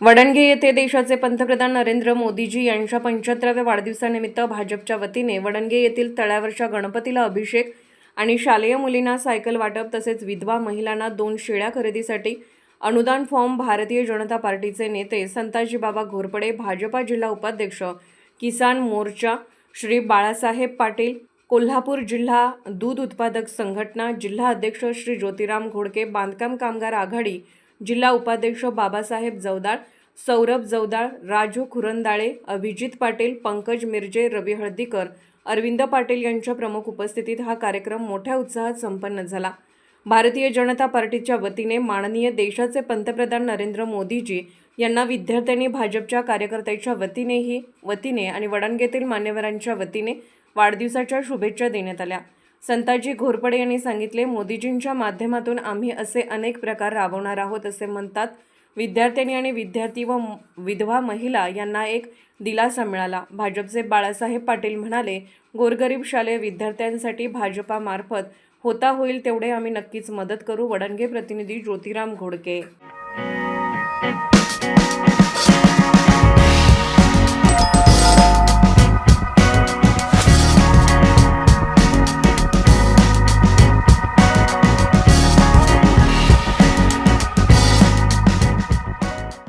वडणगे येथे देशाचे पंतप्रधान नरेंद्र मोदीजी यांच्या पंच्याहत्तराव्या वाढदिवसानिमित्त भाजपच्या वतीने वडणगे येथील तळ्यावरच्या गणपतीला अभिषेक आणि शालेय मुलींना सायकल वाटप तसेच विधवा महिलांना दोन शेळ्या खरेदीसाठी अनुदान फॉर्म भारतीय जनता पार्टीचे नेते संताजी बाबा घोरपडे भाजपा जिल्हा उपाध्यक्ष किसान मोर्चा श्री बाळासाहेब पाटील कोल्हापूर जिल्हा दूध उत्पादक संघटना जिल्हा अध्यक्ष श्री ज्योतिराम घोडके बांधकाम कामगार आघाडी जिल्हा उपाध्यक्ष बाबासाहेब जवदाळ सौरभ जवदाळ राजू खुरंदाळे अभिजित पाटील पंकज मिरजे रवी हळदीकर अरविंद पाटील यांच्या प्रमुख उपस्थितीत हा कार्यक्रम मोठ्या उत्साहात संपन्न झाला. भारतीय जनता पार्टीच्या वतीने माननीय देशाचे पंतप्रधान नरेंद्र मोदीजी यांना विद्यार्थ्यांनी भाजपच्या कार्यकर्त्याच्या वतीनेही वतीने आणि वडणगेतील मान्यवरांच्या वतीने वाढदिवसाच्या शुभेच्छा देण्यात आल्या. संताजी घोरपडे यांनी सांगितले मोदीजींच्या माध्यमातून आम्ही असे अनेक प्रकार राबवणार आहोत असे म्हणतात. विद्यार्थ्यांनी आणि विद्यार्थी व विधवा महिला यांना एक दिलासा मिळाला. भाजपचे बाळासाहेब पाटील म्हणाले गोरगरीब शालेय विद्यार्थ्यांसाठी भाजपामार्फत होता होईल तेवढे आम्ही नक्कीच मदत करू वडणगे प्रतिनिधी ज्योतिराम घोडके.